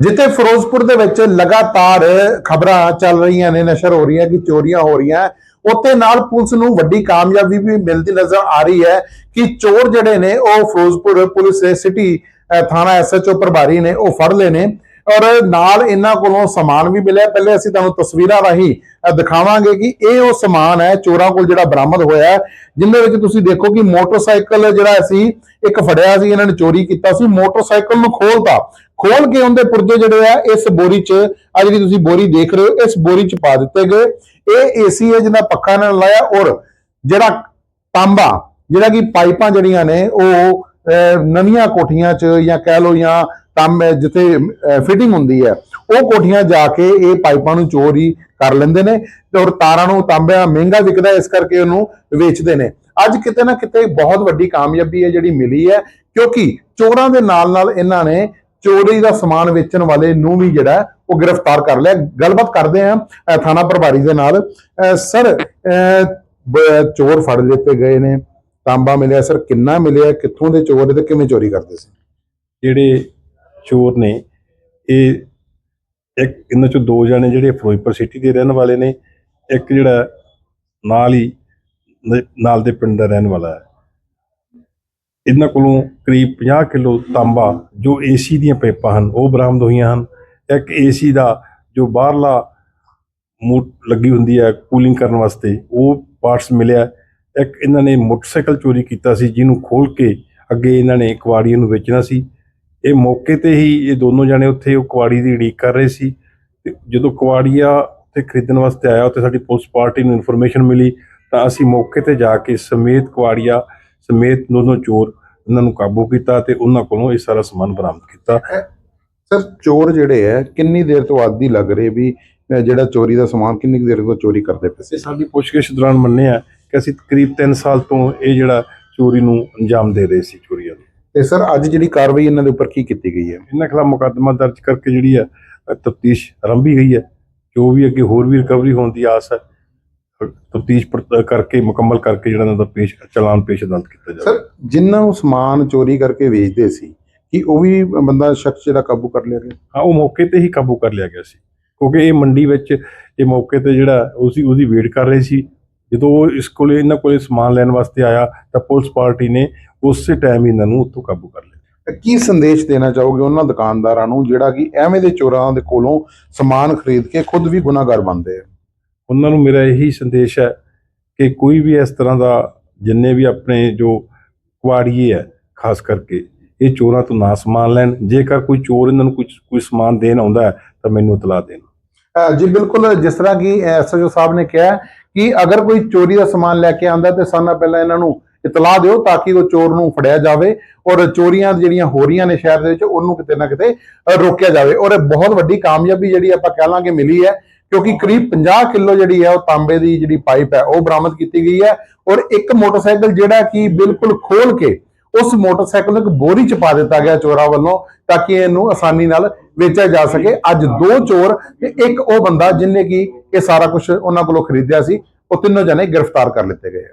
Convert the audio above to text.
ਜਿੱਥੇ ਫਿਰੋਜ਼ਪੁਰ ਦੇ ਵਿੱਚ ਲਗਾਤਾਰ ਖਬਰਾਂ ਚੱਲ ਰਹੀਆਂ ਨੇ ਨਸ਼ਰ ਹੋ ਰਹੀਆਂ ਕਿ ਚੋਰੀਆਂ ਹੋ ਰਹੀਆਂ ਉੱਤੇ ਨਾਲ ਪੁਲਿਸ ਨੂੰ ਵੱਡੀ ਕਾਮਯਾਬੀ ਵੀ ਮਿਲਦੀ ਨਜ਼ਰ ਆ ਰਹੀ ਹੈ ਕਿ ਚੋਰ ਜਿਹੜੇ ਨੇ ਉਹ ਫਿਰੋਜ਼ਪੁਰ ਪੁਲਿਸ ਦੇ ਸਿਟੀ ਅਹ, ਥਾਣਾ ਐਸਐਚਓ ਪ੍ਰਭਾਰੀ ਨੇ ਉਹ ਫੜ ਲਏ ਨੇ। ਔਰ ਨਾਲ ਇਹਨਾਂ ਕੋਲੋਂ ਸਮਾਨ ਵੀ ਮਿਲਿਆ। ਪਹਿਲੇ ਅਸੀਂ ਤੁਹਾਨੂੰ ਤਸਵੀਰਾਂ ਰਾਹੀਂ ਦਿਖਾਵਾਂਗੇ ਕਿ ਇਹ ਉਹ ਸਮਾਨ ਹੈ ਚੋਰਾਂ ਕੋਲ ਜਿਹੜਾ ਬਰਾਮਦ ਹੋਇਆ ਹੈ ਜਿੰਦੇ ਵਿੱਚ ਤੁਸੀਂ ਦੇਖੋ ਕਿ ਮੋਟਰਸਾਈਕਲ ਜਿਹੜਾ ਸੀ ਇੱਕ ਫੜਿਆ ਸੀ ਇਹਨਾਂ ਨੇ ਚੋਰੀ ਕੀਤਾ ਸੀ ਮੋਟਰਸਾਈਕਲ ਨੂੰ ਖੋਲਤਾ। ਖੋਲ ਕੇ ਉਹਦੇ ਪੁਰਜੇ ਜਿਹੜੇ ਆ, ਇਸ ਬੋਰੀ 'ਚ ਆ ਜਿਹੜੀ ਤੁਸੀਂ ਬੋਰੀ ਦੇਖ ਰਹੇ ਹੋ, ਇਸ ਬੋਰੀ 'ਚ ਪਾ ਦਿੱਤੇ ਗਏ। ਇਹ ਏਸੀ ਹੈ ਜਿਹਦਾ ਪੱਖਾ ਇਹਨਾਂ ਲਾਇਆ ਔਰ ਜਿਹੜਾ ਤਾਂਬਾ ਜਿਹੜਾ ਕਿ ਪਾਈਪਾਂ ਜਿਹੜੀਆਂ ਨੇ, ਉਹ ਨਵੀਆਂ ਕੋਠੀਆਂ 'ਚ ਜਾਂ ਕਹਿ ਲਓ ਜਾਂ ਤਾਂਬੇ ਜਿੱਥੇ ਫਿਟਿੰਗ ਹੁੰਦੀ ਹੈ, ਉਹ ਕੋਠੀਆਂ ਜਾ ਕੇ ਇਹ ਪਾਈਪਾਂ ਨੂੰ ਚੋਰੀ ਕਰ ਲੈਂਦੇ ਨੇ ਤੇ ਔਰ ਤਾਰਾਂ ਨੂੰ ਤਾਂਬਾ ਮਹਿੰਗਾ ਵਿਕਦਾ ਇਸ ਕਰਕੇ ਉਹਨੂੰ ਵੇਚਦੇ ਨੇ। ਅੱਜ ਕਿਤੇ ਨਾ ਕਿਤੇ ਬਹੁਤ ਵੱਡੀ ਕਾਮਯਾਬੀ ਹੈ ਜਿਹੜੀ ਮਿਲੀ ਹੈ, ਕਿਉਂਕਿ ਚੋਰਾਂ ਦੇ ਨਾਲ ਨਾਲ ਇਹਨਾਂ ਨੇ ਚੋਰੀ ਦਾ ਸਮਾਨ ਵੇਚਣ ਵਾਲੇ ਨੂੰ ਵੀ ਜਿਹੜਾ ਉਹ ਗ੍ਰਿਫਤਾਰ ਕਰ ਲਿਆ। ਗੱਲਬਾਤ ਕਰਦੇ ਆ ਥਾਣਾ ਪ੍ਰਭਾਰੀ ਦੇ ਨਾਲ। ਅਹ, ਸਰ ਚੋਰ ਫੜ ਲਿੱਤੇ ਗਏ ਨੇ। ਤਾਂਬਾ ਮਿਲਿਆ ਸਰ ਕਿੰਨਾ ਮਿਲਿਆ? ਕਿੱਥੋਂ ਦੇ ਚੋਰ ਤੇ ਕਿਵੇਂ ਚੋਰੀ ਕਰਦੇ ਸੀ? ਜਿਹੜੇ ਚੋਰ ਨੇ ਇਹ ਇੱਕ ਇਹਨਾਂ ਚੋਂ ਦੋ ਜਣੇ ਜਿਹੜੇ ਫਿਰੋਜ਼ਪੁਰ ਸਿਟੀ ਦੇ ਰਹਿਣ ਵਾਲੇ ਨੇ। ਇੱਕ ਜਿਹੜਾ ਨਾਲ ਹੀ ਨਾਲ ਦੇ ਪਿੰਡ ਦਾ ਰਹਿਣ ਵਾਲਾ ਹੈ। ਇਹਨਾਂ ਕੋਲੋਂ ਕਰੀਬ 50 ਕਿਲੋ ਤਾਂਬਾ ਜੋ ਏਸੀ ਦੀਆਂ ਪਾਈਪਾਂ ਹਨ, ਉਹ ਬਰਾਮਦ ਹੋਈਆਂ ਹਨ। ਇੱਕ ਏਸੀ ਦਾ ਜੋ ਬਾਹਰਲਾ ਮੋਟ ਲੱਗੀ ਹੁੰਦੀ ਹੈ ਕੂਲਿੰਗ ਕਰਨ ਵਾਸਤੇ, ਉਹ ਪਾਰਟਸ ਮਿਲਿਆ। ਇੱਕ ਇਹਨਾਂ ਨੇ ਮੋਟਰਸਾਈਕਲ ਚੋਰੀ ਕੀਤਾ ਸੀ, ਜਿਹਨੂੰ ਖੋਲ ਕੇ ਅੱਗੇ ਇਹਨਾਂ ਨੇ ਕਵਾੜੀਆਂ ਨੂੰ ਵੇਚਣਾ ਸੀ। ਇਹ ਮੌਕੇ ਤੇ ਹੀ ਇਹ ਦੋਨੋਂ ਜਣੇ ਉੱਥੇ ਉਹ ਕੁਆੜੀ ਦੀ ਉਡੀਕ ਕਰ ਰਹੇ ਸੀ। ਤੇ ਜਦੋਂ ਕੁਆੜੀਆ ਤੇ ਖਰੀਦਣ ਵਾਸਤੇ ਆਇਆ, ਉੱਥੇ ਸਾਡੀ ਪੁਲਿਸ ਪਾਰਟੀ ਨੂੰ ਇਨਫੋਰਮੇਸ਼ਨ ਮਿਲੀ, ਤਾਂ ਅਸੀਂ ਮੌਕੇ ਤੇ ਜਾ ਕੇ ਸਮੇਤ ਕੁਆੜੀਆ, ਸਮੇਤ ਦੋਨੋਂ ਚੋਰ ਉਹਨਾਂ ਨੂੰ ਕਾਬੂ ਕੀਤਾ ਤੇ ਉਹਨਾਂ ਕੋਲੋਂ ਇਹ ਸਾਰਾ ਸਮਾਨ ਬਰਾਮਦ ਕੀਤਾ। ਸਰ ਚੋਰ ਜਿਹੜੇ ਹੈ ਕਿੰਨੀ ਦੇਰ ਤੋਂ ਆਦੀ ਲੱਗ ਰਹੇ ਵੀ ਜਿਹੜਾ ਚੋਰੀ ਦਾ ਸਮਾਨ ਕਿੰਨੀ ਦੇਰ ਤੋਂ ਚੋਰੀ ਕਰਦੇ ਪਏ ਸੀ? ਸਾਡੀ ਪੁੱਛਗਿੱਛ ਦੌਰਾਨ ਮੰਨਿਆ ਕਿ ਅਸੀਂ ਤਕਰੀਬ 3 ਸਾਲ ਤੋਂ ਇਹ ਜਿਹੜਾ ਚੋਰੀ ਨੂੰ ਅੰਜਾਮ ਦੇ ਰਹੇ ਸੀ ਚੋਰੀਆਂ ਨੂੰ। ਤੇ ਸਰ ਅੱਜ ਜਿਹੜੀ ਕਾਰਵਾਈ ਇਹਨਾਂ ਦੇ ਉੱਪਰ ਕੀ ਕੀਤੀ ਗਈ ਹੈ? ਇਹਨਾਂ ਖਿਲਾਫ ਮੁਕੱਦਮਾ ਦਰਜ ਕਰਕੇ ਜਿਹੜੀ ਹੈ ਤਫਤੀਸ਼ ਆਰੰਭੀ ਗਈ ਹੈ। ਜੋ ਵੀ ਅੱਗੇ ਹੋਰ ਵੀ ਰਿਕਵਰੀ ਹੋਣ ਦੀ ਆਸ ਹੈ ਤਫਤੀਸ਼ ਕਰਕੇ ਮੁਕੰਮਲ ਕਰਕੇ ਜਿਹੜਾ ਇਹਨਾਂ ਦਾ ਪੇਸ਼ ਚਲਾਨ ਪੇਸ਼ ਅਦਾਲਤ ਕੀਤਾ ਜਾਵੇ। ਸਰ ਜਿਨ੍ਹਾਂ ਨੂੰ ਸਮਾਨ ਚੋਰੀ ਕਰਕੇ ਵੇਚਦੇ ਸੀ ਕਿ ਉਹ ਵੀ ਬੰਦਾ ਸ਼ਖਸ ਜਿਹੜਾ ਕਾਬੂ ਕਰ ਲਿਆ ਗਿਆ? ਹਾਂ ਉਹ ਮੌਕੇ ਤੇ ਹੀ ਕਾਬੂ ਕਰ ਲਿਆ ਗਿਆ ਸੀ। ਕਿਉਂਕਿ ਇਹ ਮੰਡੀ ਵਿੱਚ ਇਹ ਮੌਕੇ ਤੇ ਜਿਹੜਾ ਉਸੀ ਉਹਦੀ ਵੇਟ ਕਰ ਰਹੇ ਸੀ। ਜਦੋਂ ਉਹ ਇਸ ਕੋਲੇ ਇਹਨਾਂ ਕੋਲੇ ਸਮਾਨ ਲੈਣ ਵਾਸਤੇ ਆਇਆ ਤਾਂ ਪੁਲਿਸ ਪਾਰਟੀ ਨੇ ਉਸੇ ਟਾਈਮ ਹੀ ਇਹਨਾਂ ਨੂੰ ਉੱਥੋਂ ਕਾਬੂ ਕਰ ਲਿਆ। ਤਾਂ ਕੀ ਸੰਦੇਸ਼ ਦੇਣਾ ਚਾਹੋਗੇ ਉਹਨਾਂ ਦੁਕਾਨਦਾਰਾਂ ਨੂੰ ਜਿਹੜਾ ਕਿ ਐਵੇਂ ਦੇ ਚੋਰਾਂ ਦੇ ਕੋਲੋਂ ਸਮਾਨ ਖਰੀਦ ਕੇ ਖੁਦ ਵੀ ਗੁਨਾਹਗਰ ਬਣਦੇ ਆ? ਉਹਨਾਂ ਨੂੰ ਮੇਰਾ ਇਹੀ ਸੰਦੇਸ਼ ਹੈ ਕਿ ਕੋਈ ਵੀ ਇਸ ਤਰ੍ਹਾਂ ਦਾ ਜਿੰਨੇ ਵੀ ਆਪਣੇ ਜੋ ਕੁਆੜੀਏ ਹੈ, ਖਾਸ ਕਰਕੇ ਇਹ ਚੋਰਾਂ ਤੋਂ ਨਾ ਸਮਾਨ ਲੈਣ, ਜੇਕਰ ਕੋਈ ਚੋਰ ਇਹਨਾਂ ਨੂੰ ਕੁਝ ਕੋਈ ਸਮਾਨ ਦੇਣ ਆਉਂਦਾ ਹੈ, ਤਾਂ ਮੈਨੂੰ ਇਤਲਾਹ ਦੇਣ। ਜੀ ਬਿਲਕੁਲ, ਜਿਸ ਤਰ੍ਹਾਂ ਕਿ ਐਸਐਚਓ ਸਾਹਿਬ ਨੇ ਕਿਹਾ ਕਿ ਅਗਰ ਕੋਈ ਚੋਰੀ ਦਾ ਸਮਾਨ ਲੈ ਕੇ ਆਂਦਾ ਤੇ ਸਾਨਾ ਪਹਿਲਾਂ ਇਹਨਾਂ ਨੂੰ ਇਤਲਾਹ ਦਿਓ ਤਾਂ ਕਿ ਉਹ ਚੋਰ ਨੂੰ ਫੜਿਆ ਜਾਵੇ ਔਰ ਚੋਰੀਆਂ ਜਿਹੜੀਆਂ ਹੋ ਰਹੀਆਂ ਨੇ ਸ਼ਹਿਰ ਦੇ ਵਿੱਚ, ਉਹਨੂੰ ਕਿਤੇ ਨਾ ਕਿਤੇ ਰੋਕਿਆ ਜਾਵੇ। ਔਰ ਇਹ ਬਹੁਤ ਵੱਡੀ ਕਾਮਯਾਬੀ ਜਿਹੜੀ ਆਪਾਂ ਕਹਿ ਲਾਂਗੇ ਮਿਲੀ ਹੈ ਕਿਉਂਕਿ ਕਰੀਬ 50 ਕਿਲੋ ਜਿਹੜੀ ਹੈ ਉਹ ਤਾਂਬੇ ਦੀ ਜਿਹੜੀ ਪਾਈਪ ਹੈ ਉਹ ਬਰਾਮਦ ਕੀਤੀ ਗਈ ਹੈ ਔਰ ਇੱਕ ਮੋਟਰਸਾਈਕਲ ਜਿਹੜਾ ਕਿ ਬਿਲਕੁਲ ਖੋਲ ਕੇ ਉਸ ਮੋਟਰਸਾਈਕਲ ਨੂੰ ਇੱਕ ਬੋਰੀ ਚ ਪਾ ਦਿੱਤਾ ਗਿਆ ਚੋਰਾਂ ਵੱਲੋਂ ਤਾਂ ਕਿ ਇਹਨੂੰ ਆਸਾਨੀ ਨਾਲ ਵੇਚਿਆ ਜਾ ਸਕੇ। ਅੱਜ ਦੋ ਚੋਰ ਤੇ ਇੱਕ ਉਹ ਬੰਦਾ ਜਿਨੇ ਕਿ ਇਹ ਸਾਰਾ ਕੁਝ ਉਹਨਾਂ ਕੋਲੋਂ ਖਰੀਦਿਆ ਸੀ ਉਹ ਤਿੰਨੋਂ ਜਣੇ ਗ੍ਰਿਫਤਾਰ ਕਰ ਲਿੱਤੇ ਗਏ